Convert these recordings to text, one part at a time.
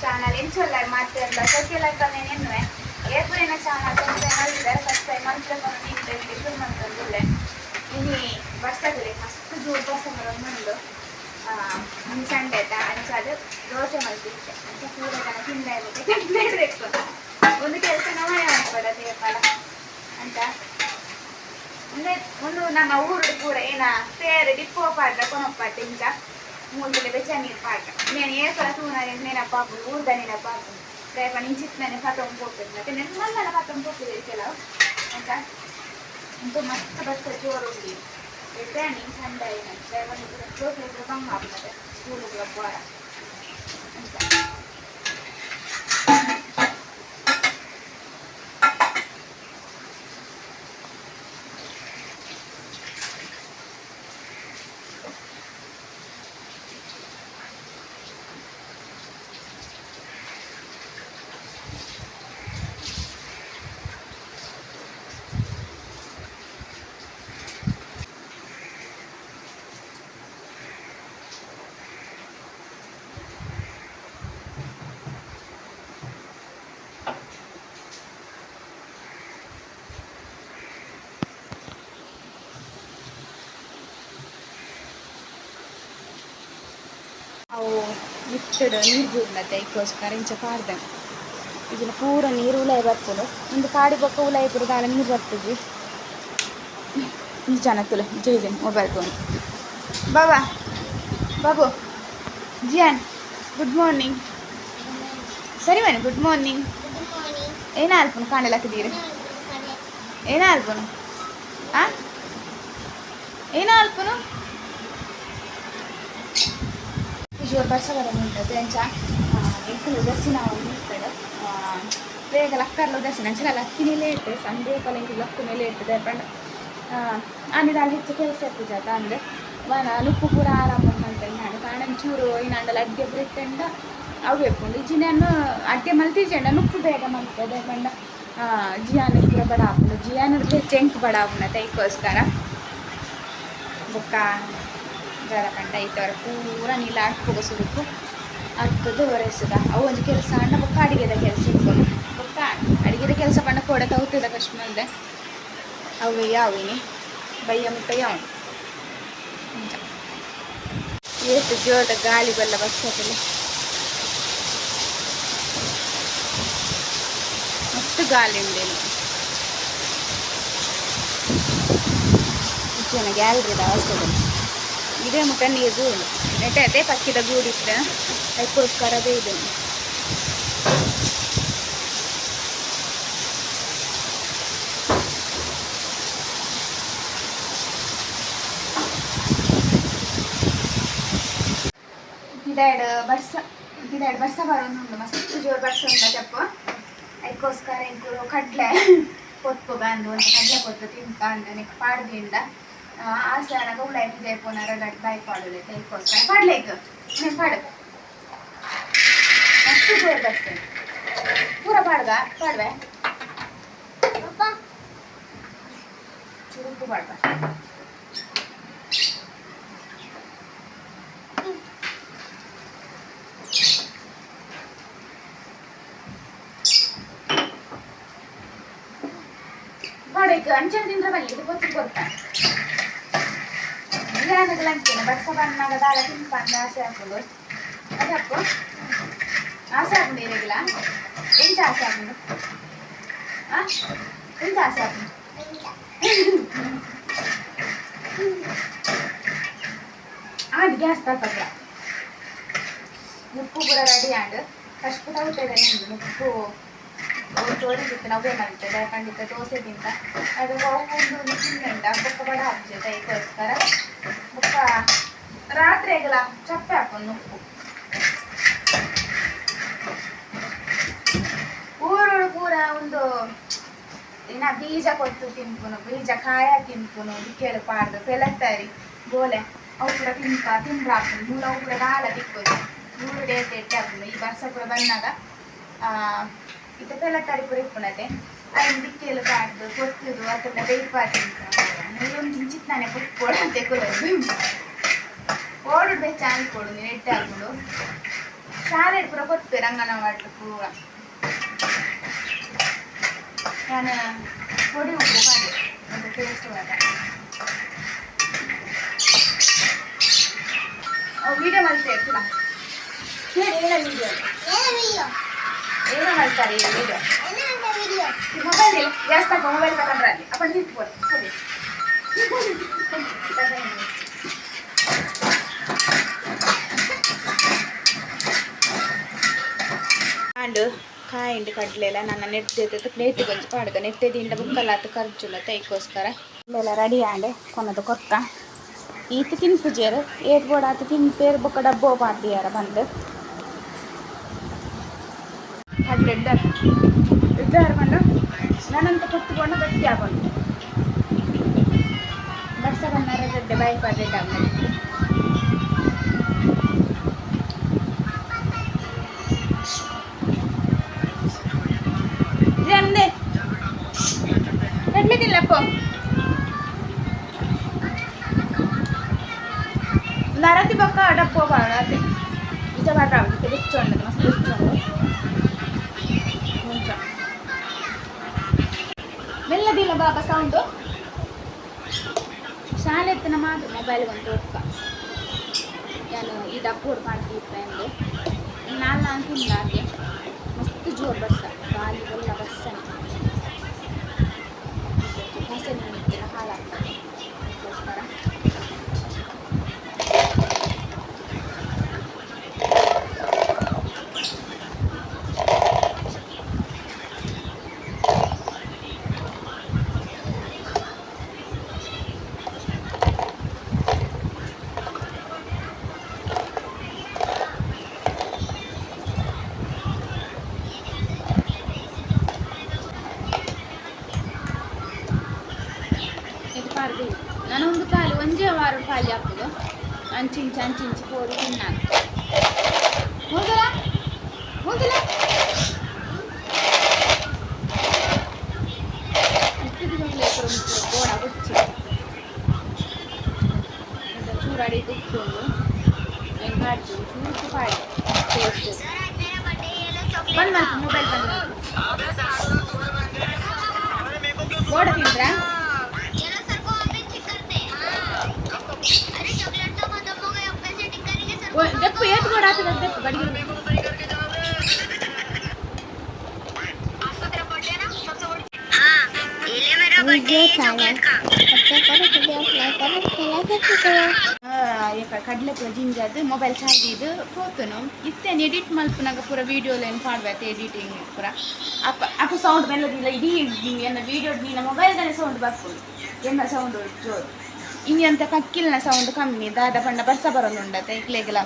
Channel ಎಂಚೊಲ್ಲ ಮತ್ತೆ ಅಂತ Sokke life ನೇನು ಏರ್ಪಡಿನ channel ನೋಡಿದ್ರೆ ಫಸ್ಟ್ ಟೈಮ್ ಮನುಷ್ಯ ನೀನು ಶುರು ಮಾಡ್ಕೊಂಡ್ರೆ ಇನಿ ಬಸ್ಸಾಗಲಿ ಮಸ್ತ್ ಜೋರು ಬಸ್ ಬರೋದು ಈ ಸಂಡೆ ಆಯ್ತಾ ಅಂಚಾದು ದೋಸೆ ಮಲ್ತಿದ್ದೆ ಅಂಚ ಪೂರ ಜನ ತಿಂದ ಇರುತ್ತೆ ಕೆಟ್ಟಬೇಕು ಒಂದು ಕೆಲಸ ನಾವು ಮಾಡ್ಕೊಳ್ಳೋದು ಏಪಲ ಅಂತ ಅಂದ್ರೆ ಒಂದು ನಮ್ಮ ಊರು ಕೂಡ ಏನ ಪೇರು ಡಿಪ್ಪೋ ಪಾಡ್ರ ಕೊನೊಪ್ಪಾಟ ಇಂಚ ಮೂರ್ಗಡೆ ಬೆಚ್ಚನಿನ ಪಾಠ ನಾನು ಏಕಲ ತೂನಾನೆ ನೆನಪಾಗು ಊರ್ದ ನೆನಪಾಗು ರೇಪ ನೀನು ಚಿಕ್ಕನೆ ಪತಂಗ್ ಹೋಗ್ಬೇಕು ಮತ್ತೆ ನೆನ್ ಮಲ್ಲನ ಪತಂಗ್ ಹೋಗ್ತಿದೆ ಕೆಲವು ಅಂತ ತುಂಬ ಮಸ್ತ್ ಬರ್ತದೆ ಜೋರು ಹೋಗಿ ಬೆಟ್ಟಾಣಿ ಚಂದ ಏನು ರೇಪ ಜೋರು ಬಂಗಾಗ್ತದೆ ಸ್ಕೂಲ್ಗೆ ಹೋಗ ಅಂತ ಲಿಫ್ಟೆಡ್ ನೀರು ಬೀಳ್ಲತ್ತೆ ಇದಕ್ಕೋಸ್ಕರ ಇಂಚ ಪಾಡ್ದೆ ಇದನ್ನ ಪೂರ ನೀರು ಉಲಾಯಿ ಬರ್ತದೆ ಒಂದು ಕಾಡಿ ಬೊಕ್ಕ ಉಲಾಯಿ ಪೂರ ದಾಲ ನೀರು ಬರ್ತದೆ ಈ ಜನಕ್ಕಲ್ಲ ಜೈದೆ ಮೊಬೈಲ್ ಫೋನ್ ಬಾಬಾ ಬಾಬು ಜಿಯಾನ್ ಗುಡ್ ಮಾರ್ನಿಂಗ್ ಸರಿ ಬನ್ನಿ ಗುಡ್ ಮಾರ್ನಿಂಗ್ ಏನ ಅಲ್ಪನು ಕಾಣಲಾಕಿದ್ದೀರಿ ಏನ ಅಲ್ಪನು ಆ ಏನ ಅಲ್ಪನು ಬರೋದು ಎಂಚ ಎಂಕಲು ದಸಿನ ಇರ್ತದೆ ಬೇಗ ಲಕ್ಕರ್ಲು ದಸಿನ ಅಂಚಲ ಇರ್ತದೆ ಲೇಟ್ ಸಂಡೆ ಕಲೆಂಗಿ ಲಕ್ಕುನೆ ಲೇಟ್ ದೇಪಂಡ ಅಂದ್ರೆ ಅಲ್ಲಿ ಹೆಚ್ಚು ಕೆಲಸ ಇರ್ತದೆ ಜಾತ ಅಂದ್ರೆ ವನ ನುಪ್ಪು ಪೂರ ಆರಾಮ ಅಂತ ನಾನು ಕಾರಣ ಚೂರು ಇನ್ನಂಡ ಅಡ್ಗೆ ಬಿಟ್ಟಂಡ ಅವು ಬೇಕೊಂಡು ಇಜಿನನ್ನು ಅಡ್ಗೆ ಮಲ್ತಿಜೆಂಡ ನುಪ್ಪು ಬೇಗ ಮಲ್ತದೆ ಪಂಡ ಜಿಯಾನ ಪೂರ ಬಡ ಆಪುಂಡು ಜಿಯಾನ ಚೆಂಕ್ ಬಡ ಆಪುಂಡ ತೈಕೋಸ್ಕರ ಬೊಕ್ಕ ಜರ ಕಂಡ ಐತವರ ಪೂರ ನೀಲ ಹಾಕ್ಬೇಕು ಸುಡುಕು ಅಕ್ಕದು ಒರೆಸದ. ಅವು ಒಂದು ಕೆಲಸ ಅಣ್ಣ ಬೊಕ್ಕ ಅಡಿಗೆದ ಕೆಲಸ ಇಟ್ಕೊಂಡು. ಬೊಕ್ಕ ಅಡಿಗೆದ ಕೆಲಸ ಬಣ್ಣ ಕೊಡ ಕಷ್ಟ ಕಶ್ಮಲ್ದೆ ಅವು ಯಾವಿನಿ? ಬಯ್ಯ ಮುಟ್ಟ ಯಾವನು? ಎಷ್ಟು ಜೋರದ ಗಾಳಿ ಬಲ್ಲ ಬಸ್ಸಲ್ಲಿ ಮಸ್ತ್ ಗಾಳಿ ಉಂಡೆ ಜನ ಗ್ಯಾಲರಿ ಅವಸ್ಥೆ ಇದೇ ಮುಟ್ಟ ನೀರು ನೆಟ್ಟೆ ಅದೇ ಪಕ್ಕಿದ ಗೂಡಿಟ್ಟ ಅದಕ್ಕೋಸ್ಕರ ಅದೇ ಇದೆ. ಗಿಡ ಬರ್ಸ ಗಿಡ ಬರ್ಸ ಬರೋದು ಮಸ್ತ್ ಜೋರು ಬರ್ಸ ಉಂಟ ಚಪ್ಪ ಅದಕ್ಕೋಸ್ಕರ ಇಂಕೂರು ಕಡ್ಲೆ ಕೊತ್ತು ಬಂದು ಒಂದು ಕಡ್ಲೆ ಕೊತ್ತು ತಿಂತ ಅಂದ ನೆಕ್ ಪಾಡ್ದಿಂದ ಆಸೆ ನನಗೆ ಉಳ್ಳಾಯಿ ಇದೆ ಪುನರ ಗಡ್ ಬಾಯ್ ಪಾಡೋದು ಅದಕ್ಕೋಸ್ಕರ ಪಾಡ್ಲೇಕ್ ನೀವು ಪಾಡು. ಮಸ್ತ್ ಜೋರು ಬರ್ತೇನೆ ಪೂರ ಪಾಡ್ಗ? ಪಾಡ್ವೆ? ಚುರುಕು ಪಾಡ್ಬ ಪಾಡೇಕ್ ಅಂಚನೆ ತಿಂದ್ರೆ ಬನ್ನಿ ಇದು ಗೊತ್ತು ಗೊತ್ತಾ ಬಿರಿಯಾನಿಗಳು ಅಂತೀನಿ ಬಡ್ಸ ಬಣ್ಣಾಗ ದಾಳ ತಿನ್ಪಂದ ಆಸೆ ಹಾಕೋದು ಅದು ಹಾಕು ಆಸೆ ಹಾಕೊಂಡು ಇರಗಿಲ್ಲ ಎಂತ ಆಸೆ ಹಾಕೊಂಡು ಆ ಎಂತ ಆಸೆ ಹಾಕೊಂಡು ಆದ್ ಗ್ಯಾಸ್ ತಪ್ಪ ಉಪ್ಪು ಕೂಡ ರೆಡಿ ಆಂಡ್ ಫಸ್ಟ್ ತಗೊಳ್ತೇವೆ ನಿಮ್ದು ಉಪ್ಪು ತೋರಿಸಿತ್ತು ನಾವೇ ಮಾಡ್ತೇವೆ ಖಂಡಿತ ದೋಸೆ ತಿಂತ ಅದು ಒಂದು ತಿನ್ನಂಡ ಬೊಕ್ಕ ಬಡ ಹಾಕ್ತದೆ ಇದಕ್ಕೋಸ್ಕರ ಬೊಕ್ಕ ರಾತ್ರಿ ಆಗಲ್ಲ ಚಪ್ಪೆ ಹಾಕೊಂಡು ಉಪ್ಪು. ಊರು ಪೂರ ಒಂದು ಇನ್ನ ಬೀಜ ಕೊಟ್ಟು ತಿನ್ಪುನು, ಬೀಜ ಕಾಯ ತಿನ್ಪುನು ದಿಕ್ಕೇಳು ಪಾಡ್ದು ಪೆಲತ್ತಾರಿ ಗೋಲೆ ಅವು ಕೂಡ ತಿನ್ಪ ತಿಂದ್ರ ಹಾಕೊಂಡು ಮೂಲ ಅವು ಕೂಡ ದಾಲ ತಿಕ್ಕೋದು. ಮೂರು ಡೇಟ್ ಎಟ್ಟೆ ಹಾಕೊಂಡು, ಈ ವರ್ಷ ಕೂಡ ಬಂದಾಗ ಇತ್ತ ಪೆಲತ್ತಾರಿ ಕೂಡ ಇಪ್ಪುನತೆ. ಅದನ್ನು ದಿಕ್ಕೇಳು ಪಾಡ್ದು ಕೊತ್ತುದು ಅದನ್ನ ಬೇಯ್ಪ ತಿಂತ ಒಂದು ಕಿಂಚಿತ್ ನಾನೇ ಪುಟ್ಕೊಡ ಅಂತ ಕೊಡೋದು ಓಡು ಬೆಚ್ಚ ಅನ್ಕೊಡು ನೀನು ಎಟ್ಟೆ ಹಾಕೊಂಡು ಶಾಲೆ ಪೂರ ಗೊತ್ತೇರು ಅಂಗನವಾಡಿ ಪೂರ ನಾನು ಪೊಡಿ ಉಪ್ಪು ಪಾಗೆ ಒಂದು ಟೇಸ್ಟ್ ಒಳಗೆ ವಿಡಿಯೋ ಮಾಡ್ತೇವೆ ಕೂಡ ಹೇಳಿ ಏನ ವಿಡಿಯೋ ಏನೋ ಮಾಡ್ತಾರೆ ಈ ವಿಡಿಯೋ ಮೊಬೈಲ್ ಇಲ್ಲ ಜಾಸ್ತಿ ತಗೋ ಅಂಡು, ಕಾಯಿಂಡ್ ಕಡ್ಲೆಲ್ಲ ನನ್ನ ನೆಟ್ಟೆದ ಪ್ಲೇಟ್ ಗೊಂಚು ಪಾಡ್ಗ ಬುಕ್ಕಲ್ಲ ಬುಕ್ಕಲಾತ ಕರ್ಚುಲ ತೈಕೋಸ್ಕರ ಎಲ್ಲ ರೆಡಿ ಆಂಡೆ ಕೊನದು ಕೊಕ್ಕ ಈತ ತಿನ್ಪುಜೇರು, ಏತ್ ಬೋಡ ಆತ ತಿನ್ಪೇರ್ ಬೊಕ್ಕ ಡಬ್ಬೋ ಪಾತಿಯಾರ ಬಂದು. ಕಡ್ಲೆ ಇದ್ದಾರ ಇದ್ದಾರ ಬಂದು, ನನ್ನಂತ ಕೊತ್ತುಕೊಂಡು ಗಟ್ಟಿ ಆಗೊಂಡು బాయ్ పడేటా రండి రండి తిల్లపో నరతి పక్క అడపో బాగా ಶಾಲೆ ಎತ್ತಿನ ಮಾತು ಮೊಬೈಲ್ ಒಂದು ಒಕ್ಕ ನಾನು ಈ ಡಪ್ಪೋಡು ಮಾಡ್ತಿದ್ದೆ ಎಂದು ನಾಲ್ ನಾನು ತಿಂದ ಹಾಗೆ ಮಸ್ತ್ ಜೋರು ಬಸ್ಸ ಗಾಳಿ ಎಲ್ಲ బాల్యాకులు అంచించి అంచించి కోరి తిన్నాను ముందురా ముందురా గోడ కూర్చుంది చూడడి కూర్చోడు నేను కాడు చూసి పాడు చేస్తుంది ಕಡ್ಲೆ ಪೂರ ಜಿಂಜದು ಮೊಬೈಲ್ ಚಾರ್ಜ್ ಇದು ಪೋತುನು ಇತ್ತೇನು ಎಡಿಟ್ ಮಲ್ಪನಾಗ ಪೂರ ವೀಡಿಯೋಲೇನು ಪಾಡ್ಬೇಕು ಎಡಿಟಿಂಗ್ ಪೂರ ಅಪ್ಪ ಅಪ್ಪ ಸೌಂಡ್ ಮೆಲ್ಲದಿಲ್ಲ ಇಡೀ ಎನ್ನ ವೀಡಿಯೋ ನಿನ್ನ ಮೊಬೈಲ್ದಾನೆ ಸೌಂಡ್ ಬರ್ಕೊಂಡು ಎನ್ನ ಸೌಂಡ್ ಜೋರು ಇನ್ನೆಂತ ಕಕ್ಕಿಲ್ನ ಸೌಂಡ್ ಕಮ್ಮಿ ದಾದ ಪಂಡ ಬರ್ಸ ಬರೋನುಂಡತೆ ಇಕ್ಲೆಗೆಲ್ಲ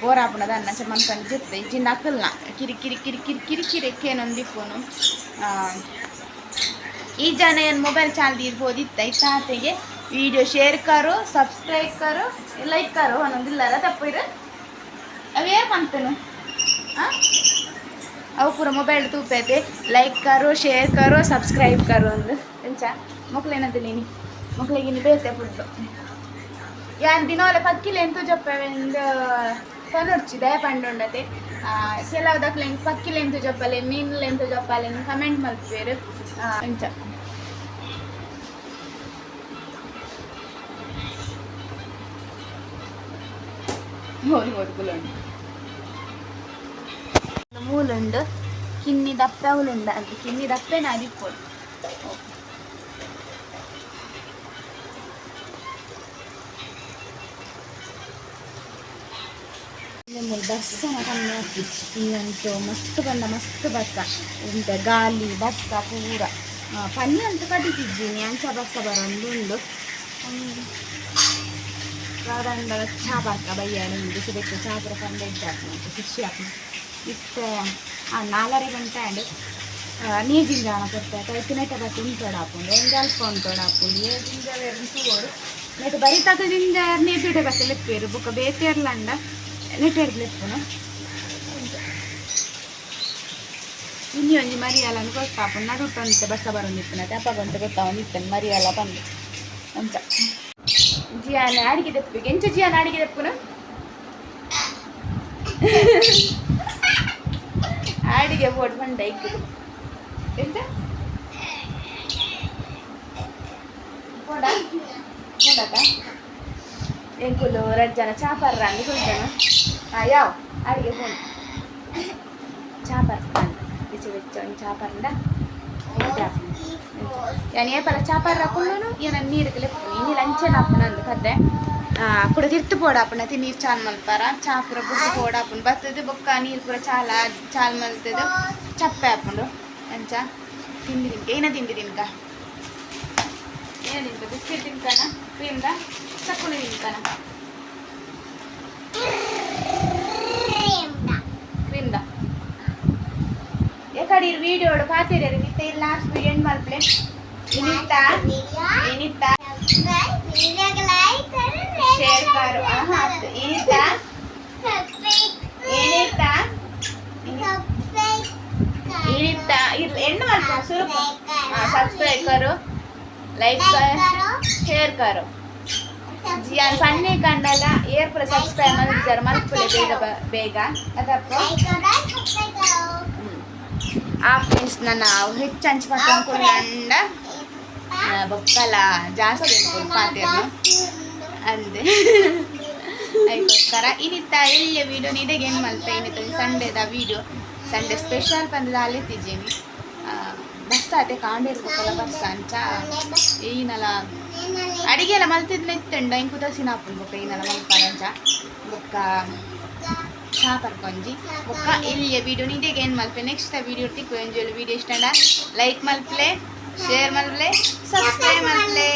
ಬೋರಾಪುನದ ಅನ್ನ ಚಮನ್ಕಂಡು ಜೊತೆ ಇಜ್ಜಿಂದ ಅಕ್ಕಲ್ನ ಕಿರಿ ಕಿರಿ ಕಿರಿ ಕಿರಿ ಕಿರಿ ಕಿರಿ ಎಕ್ಕೇನೊಂದಿಪ್ಪುನು ಈ ಜನ ಏನು ಮೊಬೈಲ್ ಚಾಲ್ದಿ ಇರ್ಬೋದು. ಇತ್ತ ಆತೆಗೆ ವಿಡಿಯೋ ಶೇರ್ ಕರು ಸಬ್ಸ್ಕ್ರೈಬ್ ಕರು ಲೈಕ್ ಕರು. ತಪ್ಪು ತಪ್ಪಿರು. ಅವೇ ಮಂತನು ಅವು ಪೂರ ಮೊಬೈಲ್ ತೂಪೈತೆ ಲೈಕ್ ಕರು ಶೇರ್ ಕರು ಸಬ್ಸ್ಕ್ರೈಬ್ ಕರು ಅಂದು ಎಂಚ ಮಕ್ಳೇನದಿಲ್ಲ ಮಕ್ಳಿಗೆ ಇನ್ನು ಬೇತೆ ಫುಡ್ಡು ಯಾನ್ ದಿನವಲ್ಲ ಪಕ್ಕಿಲ್ಲ ಎಂತೂ ಜಪ್ಪವೆಂದು ಕನೊಡ್ಚಿ ದಯ ಪಂಡುಂಡತೆ. ಕೆಲವು ದಕ್ಲೆ ಪಕ್ಕಿಲ್ಲ ಎಂತ ಜೊಪ್ಪಲೆ ಎಂತ ಜೊಪ್ಪಲೆ ಕಮೆಂಟ್ ಮಲ್ಪೇರು ಎಂಚ. ಹೋರಿ ಹೋದ್ಕುಲುಂಡು ಮೂಲುಂಡು ಕಿನ್ನಿ ದಪ್ಪ ಉಳುಂಡ ಅಂತ ಕಿನ್ನಿ ದಪ್ಪೆನ ಅದಿಪ್ಪೋಡು ಬಸ್ಸನ ಕಮ್ಮಿ ಆಗ್ತಿತ್ತು ಈಗಂತೂ ಮಸ್ತ್ ಬಂದ ಮಸ್ತ್ ಬಸ್ಸ ಉಂಟ ಗಾಲಿ ಬಸ್ಸ ಪೂರ ಆ, ಪನ್ನಿ ಅಂತೂ ಕಡಿತಿದ್ದೀನಿ ಅಂಚ ಬಸ್ಸ ಬರೋದು ಉಂಡು ಸಾಧಾರಣ ಚಾ ಬರ್ಕ ಬೈಯಾಳಿ ಉಂಡು ಸಿಬೇಕು ಪರ ಪಂಡ ಇದ್ದಾಕ ಖುಷಿ ಆಗ್ತದೆ ಗಂಟೆ ಆ ನಾಲ್ಕರೆ ಗಂಟೆ ಅಂಡ್ ನೀಜಿಂಜಾಣ ಕೊಡ್ತಾರೆ ಕೈತಿನಟ ಬತ್ತು ಉಂಟೋಡಾಪುಂಡು ಒಂದು ಅಲ್ಪ ಉಂಟೋಡಾಪುಂಡು ಏ ಜಿಂಜ ತೂಗೋಡು ನೆಟ್ಟು ಬೈ ತಗದಿಂದ ನೇತಿಡೆ ಬತ್ತೆ ಲೆಪ್ಪೇರು ಬೊಕ್ಕ ಬೇತೇರ್ಲಂಡ ನೆಟ್ಟೆಡ್ದು ಲೆಪ್ಪುನು ಇನ್ನು ಒಂಜಿ ಮರಿಯಾಲನ್ನು ಗೊತ್ತಾಪುಂಡು ನಡುಟ್ಟೊಂದಿತ್ತೆ ಬಸ್ಸ ಬರೋಂದಿತ್ತನ ಗೊತ್ತಾವ ಗೊತ್ತಾವೊಂದಿತ್ತನು ಮರಿಯಾಲ ಬಂದು ಅಂಚ తెప్పించి ఆయన ఆడికి తెప్పి. ఎంచొచ్చి ఆయన ఆడికి తెప్పుకును ఆడికి పొడవండి డైక్. ఎంత? పోడా? పోడాక? ఎంకులు రజ్జన? చేపర రండి కొంచెం అయ్యా అడిగే పోను. చేపర ఇచ్చి వచ్చాను చేపరండా నేను ఏ పల చేపలు రాకుండాను ఇక నన్ను నీరుకి లేపుతాను ఇన్ని లంచే లాపును అందుకద్దే అప్పుడు తిర్తు పోడాపున తి నీరు చాలా మలుపారా చాపుర బుక్క పోడాపును బతుంది బొక్క నీరు కూర చాలా చాలా మలుతుంది చెప్పాపుడు మంచిగా తిండి తింక ఈయన తిండి తింక ఈయన తింక బిస్కెట్ తింకానా క్రీమ్దా చక్కుని తింకానా ಎಕಡೆ ವಿಡಿಯೋಡು ಪಾತಿರಿ ಮತ್ತೆ ಲಾಸ್ಟ್ ವಿಡಿಯೋ ಏನು ಏನಿತ್ತ ಏನಿತ್ತ ಶೇರ್ ಕಾರು ಆಹಾ ಆತು. ಏನಿತ್ತ ಏನಿತ್ತ ಇರ್ಲಿ ಹೆಣ್ಣು ಮಾಡ್ತಾನ ಸ್ವಲ್ಪ ಸಬ್ಸ್ಕ್ರೈಬ್ ಕರು. ಲೈಕ್ ಶೇರ್ ಕರು. ಜಿಯಾನ್ ಪನ್ನೆ ಕಂಡಲ್ಲ ಏರ್ ಪುರ ಸಬ್ಸ್ಕ್ರೈಬ್ ಮಾಡಿದ್ದಾರೆ ಮಲ್ಪುಲೆ ಬೇಗ ಬೇಗ. ಅದಪ್ಪ. ಆ ಫ್ರೆಂಡ್ಸ್ ನನ್ನ ಹೆಚ್ಚು ಹಂಚ್ಪಟ್ಟು ಅನ್ಕೊಂಡ ಬೊಕ್ಕಲ ಜಾಸ್ತಿ ಪಾತಿರ್ನು. ಅಂದೆ. ಅದಕ್ಕೋಸ್ಕರ ಇನ್ನಿತ್ತ ಎಲ್ಲಿಯ ವೀಡಿಯೋ ನಿಡೆಗೆ ಏನು ಮಲ್ಪ ಇನ್ನಿತ್ತ ಸಂಡೇದ ವೀಡಿಯೋ ಸಂಡೇ ಸ್ಪೆಷಲ್ ಬಂದದ ಅಲ್ಲಿತ್ತಿದ್ದೀನಿ ಬಸ್ ಅದೇ ಕಾಂಡಿರ್ಬೇಕಲ್ಲ ಬಸ್ ಅಂಚ ಏನಲ್ಲ ಅಡಿಗೆ ಎಲ್ಲ ಮಲ್ತಿದ್ನ ಇತ್ತಂಡ ಇಂಕು ದಸಿನ ಹಾಕೊಂಡ್ಬೇಕು ಏನಲ್ಲ ಮಲ್ಪಾರಂಚ ಬೊಕ್ಕ ಚಹಾ ಪಡ್ಕೊಂಜಿ ಬೊಕ್ಕ ಇಲ್ಲಿ ವಿಡಿಯೋ ನೀಟಾಗಿ ಏನು ಮಲ್ಪೆ ನೆಕ್ಸ್ಟ್ ವಿಡಿಯೋ ಇರ್ತಿ ಎಂಜೋಲಿ ವಿಡಿಯೋ ಇಷ್ಟ ಲೈಕ್ ಮಲ್ಪ್ಲೆ ಶೇರ್ ಮಲ್ಪ್ಲೆ ಸಬ್ಸ್ಕ್ರೈಬ್ ಮಲ್ಪ್ಲೆ